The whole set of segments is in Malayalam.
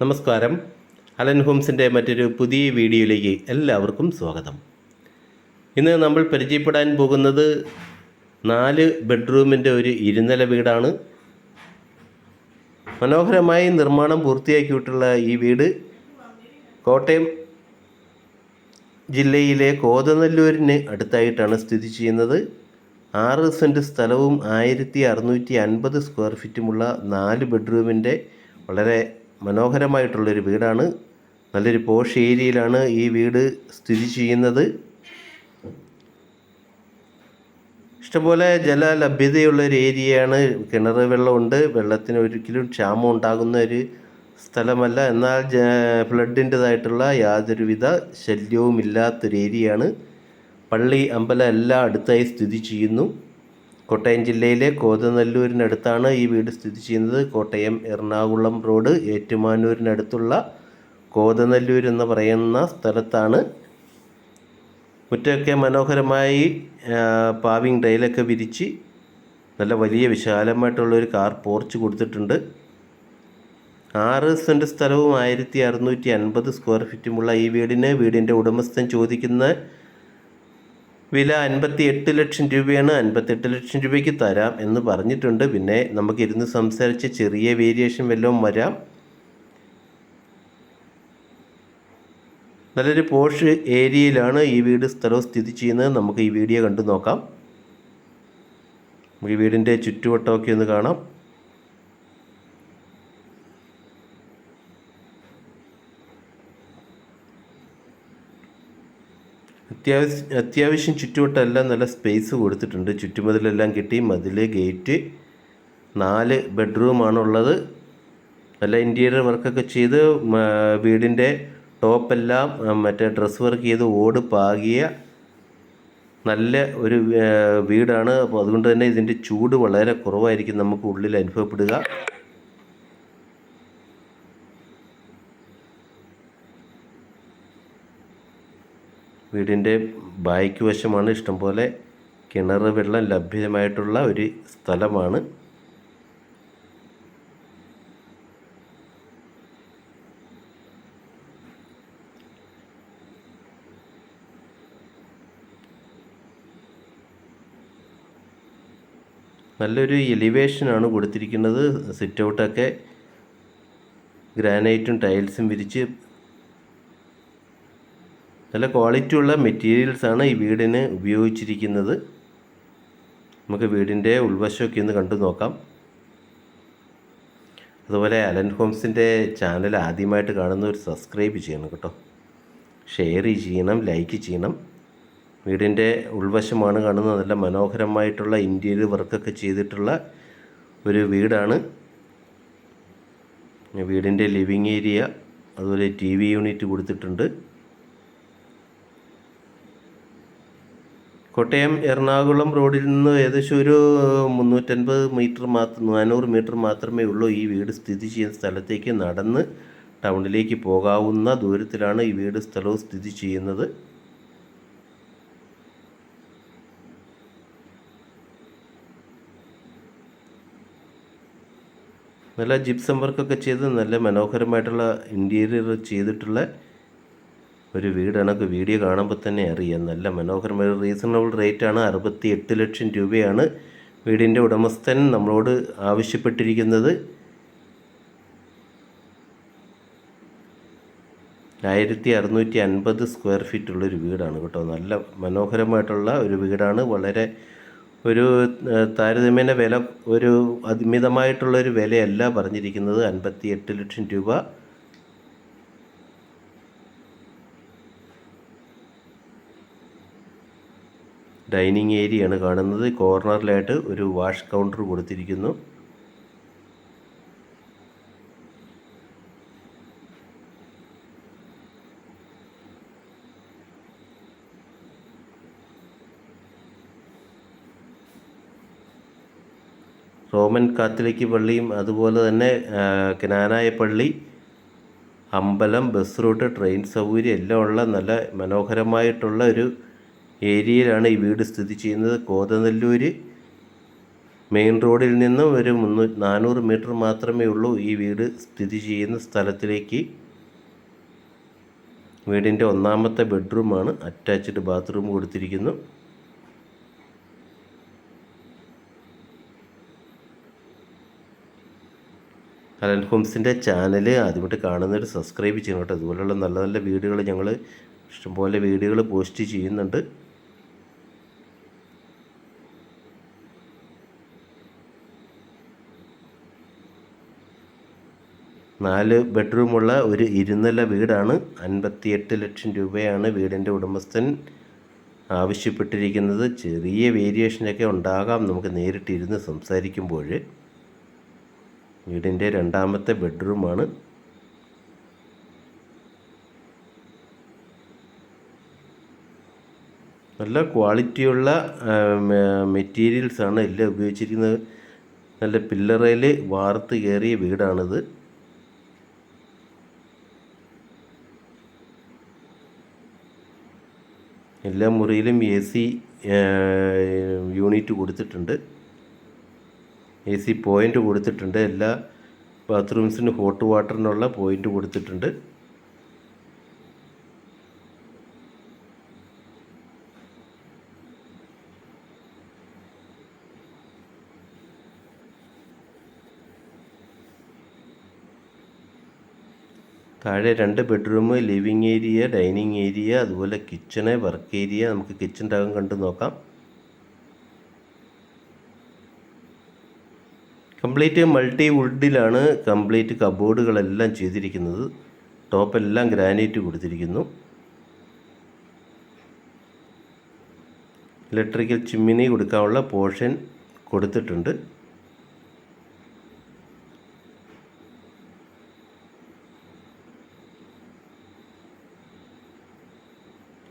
നമസ്കാരം. അലൻ ഹോംസിന്റെ മറ്റൊരു പുതിയ വീഡിയോയിലേക്ക് എല്ലാവർക്കും സ്വാഗതം. ഇന്ന് നമ്മൾ പരിചയപ്പെടാൻ പോകുന്നത് നാല് ബെഡ്റൂമിന്റെ ഒരു ഇരുനില വീടാണ്. മനോഹരമായി നിർമ്മാണം പൂർത്തിയാക്കിയിട്ടുള്ള ഈ വീട് കോട്ടയം ജില്ലയിലെ കോതനല്ലൂരിന് അടുത്തായിട്ടാണ് സ്ഥിതി ചെയ്യുന്നത്. ആറ് സെന്റ് സ്ഥലവും ആയിരത്തി അറുന്നൂറ്റി അൻപത് സ്ക്വയർ ഫീറ്റുമുള്ള നാല് ബെഡ്റൂമിന്റെ വളരെ മനോഹരമായിട്ടുള്ളൊരു വീടാണ്. നല്ലൊരു പോഷ് ഏരിയയിലാണ് ഈ വീട് സ്ഥിതി ചെയ്യുന്നത്. ഇഷ്ടംപോലെ ജല ലഭ്യതയുള്ള ഒരു ഏരിയയാണ്. കിണർ വെള്ളമുണ്ട്. വെള്ളത്തിന് ഒരിക്കലും ക്ഷാമം ഉണ്ടാകുന്ന ഒരു സ്ഥലമല്ല. എന്നാൽ ജ ഫ്ലഡിന്റെതായിട്ടുള്ള യാതൊരുവിധ ശല്യവും ഇല്ലാത്തൊരു ഏരിയയാണ്. പള്ളി അമ്പലം എല്ലാം അടുത്തായി സ്ഥിതി ചെയ്യുന്നു. കോട്ടയം ജില്ലയിലെ കോതനല്ലൂരിനടുത്താണ് ഈ വീട് സ്ഥിതി ചെയ്യുന്നത്. കോട്ടയം എറണാകുളം റോഡ് ഏറ്റുമാനൂരിനടുത്തുള്ള കോതനല്ലൂർ എന്ന് പറയുന്ന സ്ഥലത്താണ്. മുറ്റമൊക്കെ മനോഹരമായി പാവിങ് ടൈലൊക്കെ വിരിച്ച് നല്ല വലിയ വിശാലമായിട്ടുള്ളൊരു കാർ പോർച്ച് കൊടുത്തിട്ടുണ്ട്. ആറ് സെന്റ് സ്ഥലവും ആയിരത്തി അറുന്നൂറ്റി അൻപത് സ്ക്വയർ ഫീറ്റുമുള്ള ഈ വീടിന് വീടിന്റെ ഉടമസ്ഥൻ ചോദിക്കുന്ന വില അൻപത്തി എട്ട് ലക്ഷം രൂപയാണ് അൻപത്തെട്ട് ലക്ഷം രൂപയ്ക്ക് തരാം എന്ന് പറഞ്ഞിട്ടുണ്ട്. പിന്നെ നമുക്ക് ഇരുന്ന് സംസാരിച്ച് ചെറിയ വേരിയേഷൻ വല്ലതും വരാം. നല്ലൊരു പോഷ് ഏരിയയിലാണ് ഈ വീട് സ്ഥലവും സ്ഥിതി ചെയ്യുന്നത്. നമുക്ക് ഈ വീഡിയോ കണ്ടു നോക്കാം. നമുക്ക് ഈ വീടിന്റെ ചുറ്റുവട്ടമൊക്കെ ഒന്ന് കാണാം. അത്യാവശ്യം അത്യാവശ്യം ചുറ്റുവട്ടമെല്ലാം നല്ല സ്പേസ് കൊടുത്തിട്ടുണ്ട്. ചുറ്റുമതിലെല്ലാം കിട്ടി. മതിൽ ഗേറ്റ് നാല് ബെഡ്റൂമാണുള്ളത് നല്ല ഇന്റീരിയർ വർക്കൊക്കെ ചെയ്ത് വീടിന്റെ ടോപ്പെല്ലാം മറ്റേ ഡ്രസ് വർക്ക് ചെയ്ത് ഓട് പാകിയ നല്ല ഒരു വീടാണ്. അപ്പോൾ അതുകൊണ്ട് തന്നെ ഇതിന്റെ ചൂട് വളരെ കുറവായിരിക്കും. നമുക്ക് ഉള്ളിൽ അനുഭവപ്പെടുക. വീടിന്റെ ബാക്ക് വശമാണ്. ഇഷ്ടംപോലെ കിണർ വെള്ളം ലഭ്യമായിട്ടുള്ള ഒരു സ്ഥലമാണ്. നല്ലൊരു എലിവേഷനാണ് കൊടുത്തിരിക്കുന്നത്. സിറ്റ് ഔട്ടൊക്കെ ഗ്രാനൈറ്റും ടൈൽസും വിരിച്ച് നല്ല ക്വാളിറ്റി ഉള്ള മെറ്റീരിയൽസാണ് ഈ വീടിന് ഉപയോഗിച്ചിരിക്കുന്നത്. നമുക്ക് വീടിന്റെ ഉൾവശമൊക്കെ ഒന്ന് കണ്ടു നോക്കാം. അതുപോലെ അലൻ ഹോംസിന്റെ ചാനൽ ആദ്യമായിട്ട് കാണുന്നവർ സബ്സ്ക്രൈബ് ചെയ്യണം കേട്ടോ. ഷെയർ ചെയ്യണം ലൈക്ക് ചെയ്യണം. വീടിന്റെ ഉൾവശമാണ് കാണുന്നത്. നല്ല മനോഹരമായിട്ടുള്ള ഇന്റീരിയർ വർക്കൊക്കെ ചെയ്തിട്ടുള്ള ഒരു വീടാണ്. വീടിന്റെ ലിവിങ് ഏരിയ അതുപോലെ ടി വി യൂണിറ്റ് കൊടുത്തിട്ടുണ്ട്. കോട്ടയം എറണാകുളം റോഡിൽ നിന്ന് ഏകദേശം ഒരു മുന്നൂറ്റൻപത് മീറ്റർ മാത്രം നാനൂറ് മീറ്റർ മാത്രമേ ഉള്ളൂ ഈ വീട് സ്ഥിതി ചെയ്യുന്ന സ്ഥലത്തേക്ക് നടന്ന് ടൗണിലേക്ക് പോകാവുന്ന ദൂരത്തിലാണ് ഈ വീട് സ്ഥലവും സ്ഥിതി ചെയ്യുന്നത്. നല്ല ജിപ്സം വർക്കൊക്കെ ചെയ്ത് നല്ല മനോഹരമായിട്ടുള്ള ഇന്റീരിയർ ചെയ്തിട്ടുള്ള ഒരു വീട് എനിക്ക് വീഡിയോ കാണുമ്പോൾ തന്നെ അറിയാം. നല്ല മനോഹരമായ റീസണബിൾ റേറ്റാണ് അറുപത്തി എട്ട് ലക്ഷം രൂപയാണ് വീടിന്റെ ഉടമസ്ഥൻ നമ്മളോട് ആവശ്യപ്പെട്ടിരിക്കുന്നത്. ആയിരത്തി അറുന്നൂറ്റി അൻപത് സ്ക്വയർ ഫീറ്റ് ഉള്ളൊരു വീടാണ് കേട്ടോ. നല്ല മനോഹരമായിട്ടുള്ള ഒരു വീടാണ്. വളരെ ഒരു താരതമ്യേന വില ഒരു അമിതമായിട്ടുള്ളൊരു വിലയല്ല പറഞ്ഞിരിക്കുന്നത്. അൻപത്തി എട്ട് ലക്ഷം രൂപ. ഡൈനിങ് ആണ് കാണുന്നത്. കോർണറിലായിട്ട് ഒരു വാഷ് കൗണ്ടർ കൊടുത്തിരിക്കുന്നു. റോമൻ കാത്തലിക് പള്ളിയും അതുപോലെ തന്നെ കനാനായ പള്ളി അമ്പലം ബസ് റൂട്ട് ട്രെയിൻ സൗകര്യം എല്ലാം ഉള്ള നല്ല മനോഹരമായിട്ടുള്ള ഒരു ഏരിയയിലാണ് ഈ വീട് സ്ഥിതി ചെയ്യുന്നത്. കോതനെല്ലൂർ മെയിൻ റോഡിൽ നിന്നും ഒരു മുന്നൂ നാനൂറ് മീറ്റർ മാത്രമേ ഉള്ളൂ ഈ വീട് സ്ഥിതി ചെയ്യുന്ന സ്ഥലത്തിലേക്ക്. വീടിന്റെ ഒന്നാമത്തെ ബെഡ്റൂമാണ്. അറ്റാച്ച്ഡ് ബാത്റൂം കൊടുത്തിരിക്കുന്നു. അലൻ ഹോംസിന്റെ ചാനൽ ആദ്യമായിട്ട് കാണുന്നവർ സബ്സ്ക്രൈബ് ചെയ്യണം കേട്ടോ. അതുപോലെയുള്ള നല്ല നല്ല വീഡിയോകൾ ഞങ്ങൾ ഇഷ്ടംപോലെ വീഡിയോകൾ പോസ്റ്റ് ചെയ്യുന്നുണ്ട്. നാല് ബെഡ്റൂമുള്ള ഒരു ഇരുനില വീടാണ്. അൻപത്തിയെട്ട് ലക്ഷം രൂപയാണ് വീടിന്റെ ഉടമസ്ഥൻ ആവശ്യപ്പെട്ടിരിക്കുന്നത്. ചെറിയ വേരിയേഷനൊക്കെ ഉണ്ടാകാം. നമുക്ക് നേരിട്ടിരുന്ന് സംസാരിക്കുമ്പോൾ വീടിന്റെ രണ്ടാമത്തെ ബെഡ്റൂമാണ്. നല്ല ക്വാളിറ്റിയുള്ള മെറ്റീരിയൽസാണ് എല്ലാം ഉപയോഗിച്ചിരിക്കുന്നത്. നല്ല പില്ലറയിൽ വാർത്ത് കയറിയ വീടാണിത്. എല്ലാ മുറിയിലും എ സി യൂണിറ്റ് കൊടുത്തിട്ടുണ്ട്. എ സി പോയിന്റ് കൊടുത്തിട്ടുണ്ട്. എല്ലാ ബാത്റൂംസിന് ഹോട്ട് വാട്ടറിനുള്ള പോയിന്റ് കൊടുത്തിട്ടുണ്ട്. താഴെ രണ്ട് bedroom living area dining area അതുപോലെ കിച്ചണ് വർക്ക് ഏരിയ. നമുക്ക് കിച്ചൺ ടകം കണ്ടു നോക്കാം. കംപ്ലീറ്റ് മൾട്ടി വുഡിലാണ് കംപ്ലീറ്റ് കബോർഡുകളെല്ലാം ചെയ്തിരിക്കുന്നത്. ടോപ്പെല്ലാം ഗ്രാനൈറ്റ് കൊടുത്തിരിക്കുന്നു. ഇലക്ട്രിക്കൽ ചിമ്മിനി കൊടുക്കാനുള്ള പോർഷൻ കൊടുത്തിട്ടുണ്ട്.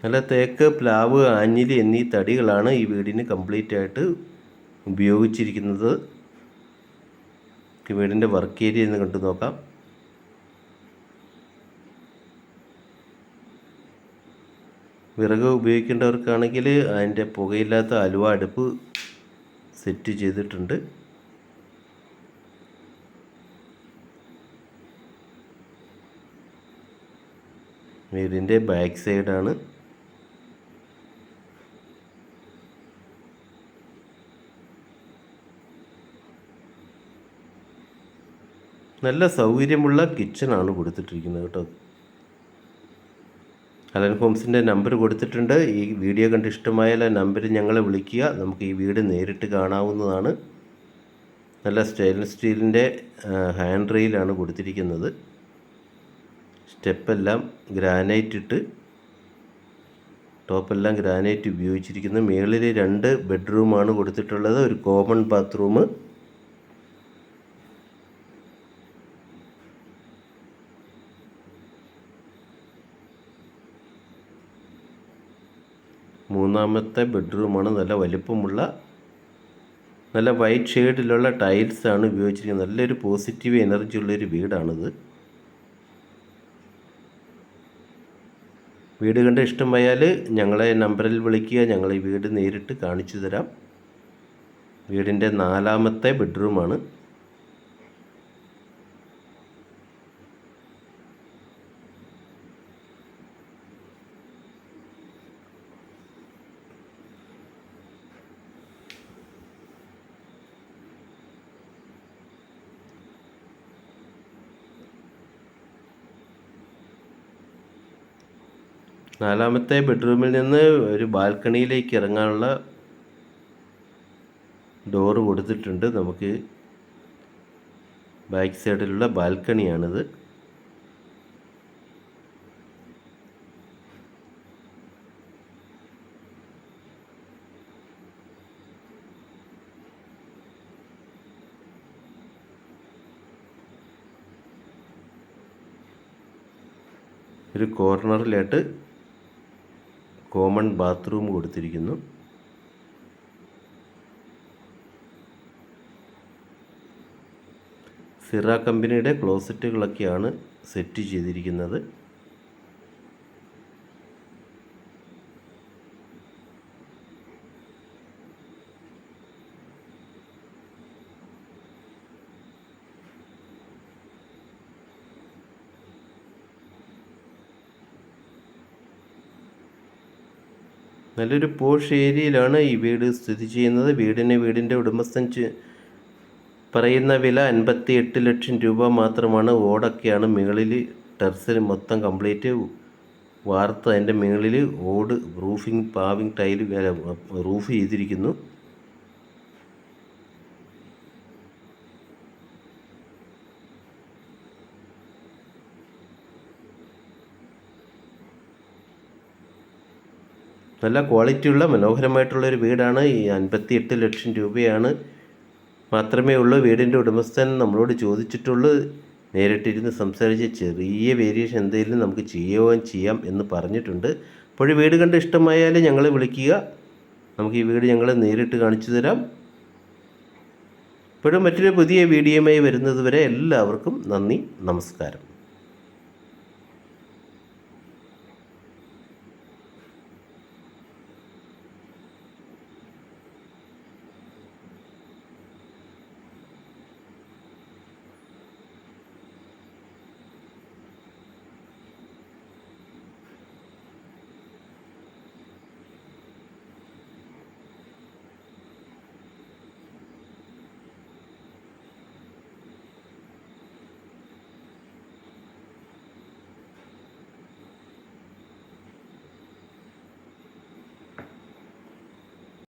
നല്ല തേക്ക് പ്ലാവ് ആഞ്ഞിലി എന്നീ തടികളാണ് ഈ വീടിന് കംപ്ലീറ്റ് ആയിട്ട് ഉപയോഗിച്ചിരിക്കുന്നത് വീടിന്റെ വർക്ക് ഏരിയ എന്ന് കണ്ടു നോക്കാം. വിറക് ഉപയോഗിക്കേണ്ടവർക്കാണെങ്കിൽ അതിന്റെ പുകയില്ലാത്ത അലുവ അടുപ്പ് സെറ്റ് ചെയ്തിട്ടുണ്ട്. വീടിന്റെ ബാക്ക് സൈഡാണ്. നല്ല സൗകര്യമുള്ള കിച്ചണാണ് കൊടുത്തിട്ടിരിക്കുന്നത് കേട്ടോ. അലൻ ഹോംസിന്റെ നമ്പർ കൊടുത്തിട്ടുണ്ട്. ഈ വീഡിയോ കണ്ട് ഇഷ്ടമായാൽ നമ്പർ നമ്പറിൽ ഞങ്ങളെ വിളിക്കുക. നമുക്ക് ഈ വീട് നേരിട്ട് കാണാവുന്നതാണ്. നല്ല സ്റ്റെയിൻലെസ് സ്റ്റീലിന്റെ ഹാൻഡ് റെയിലാണ് കൊടുത്തിരിക്കുന്നത്. സ്റ്റെപ്പെല്ലാം ഗ്രാനൈറ്റ് ഇട്ട് ടോപ്പെല്ലാം ഗ്രാനൈറ്റ് ഉപയോഗിച്ചിരിക്കുന്നു. മുകളിൽ രണ്ട് ബെഡ്റൂമാണ് കൊടുത്തിട്ടുള്ളത്. ഒരു കോമൺ ബാത്റൂം. മൂന്നാമത്തെ ബെഡ്റൂമാണ്. നല്ല വലിപ്പമുള്ള നല്ല വൈറ്റ് ഷെയ്ഡിലുള്ള ടൈൽസാണ് ഉപയോഗിച്ചിരിക്കുന്നത്. നല്ലൊരു പോസിറ്റീവ് എനർജി ഉള്ളൊരു വീടാണിത്. വീട് കണ്ട് ഇഷ്ടമായാൽ ഞങ്ങളെ നമ്പറിൽ വിളിക്കുക. ഞങ്ങൾ ഈ വീട് നേരിട്ട് കാണിച്ചു തരാം. വീടിന്റെ നാലാമത്തെ ബെഡ്റൂമാണ്. നാലാമത്തെ ബെഡ്റൂമിൽ നിന്ന് ഒരു ബാൽക്കണിയിലേക്ക് ഇറങ്ങാനുള്ള ഡോറ് കൊടുത്തിട്ടുണ്ട്. നമുക്ക് ബാക്ക് സൈഡിലുള്ള ബാൽക്കണിയാണിത്. ഒരു കോർണറിലായിട്ട് കോമൺ ബാത്റൂം കൊടുത്തിരിക്കുന്നു. സിറ കമ്പനിയുടെ ക്ലോസറ്റുകളൊക്കെയാണ് സെറ്റ് ചെയ്തിരിക്കുന്നത്. നല്ലൊരു പോഷ് ഏരിയയിലാണ് ഈ വീട് സ്ഥിതി ചെയ്യുന്നത്. വീടിന് വീടിന്റെ ഉടമസ്ഥൻ പറയുന്ന വില അൻപത്തി എട്ട് ലക്ഷം രൂപ മാത്രമാണ്. ഓടൊക്കെയാണ് മുകളിൽ ടെറസിൽ മൊത്തം കംപ്ലീറ്റ്. വാർത്ത് അതിന്റെ മുകളിൽ ഓട് റൂഫിംഗ് പാവിങ് ടൈൽ റൂഫ് ചെയ്തിരിക്കുന്നു. നല്ല ക്വാളിറ്റിയുള്ള മനോഹരമായിട്ടുള്ളൊരു വീടാണ്. ഈ അൻപത്തി എട്ട് ലക്ഷം രൂപയാണ് മാത്രമേ ഉള്ളൂ വീടിന്റെ ഉടമസ്ഥൻ നമ്മളോട് ചോദിച്ചിട്ടുള്ളൂ. നേരിട്ടിരുന്ന് സംസാരിച്ച് ചെറിയ വേരിയേഷൻ എന്തെങ്കിലും നമുക്ക് ചെയ്യുവാൻ ചെയ്യാം എന്ന് പറഞ്ഞിട്ടുണ്ട്. അപ്പോൾ ഈ വീട് കണ്ട് ഇഷ്ടമായാൽ ഞങ്ങളെ വിളിക്കുക. നമുക്ക് ഈ വീട് ഞങ്ങൾ നേരിട്ട് കാണിച്ചു തരാം. ഇപ്പോഴും മറ്റൊരു പുതിയ വീഡിയോയുമായി വരുന്നത് വരെ എല്ലാവർക്കും നന്ദി നമസ്കാരം.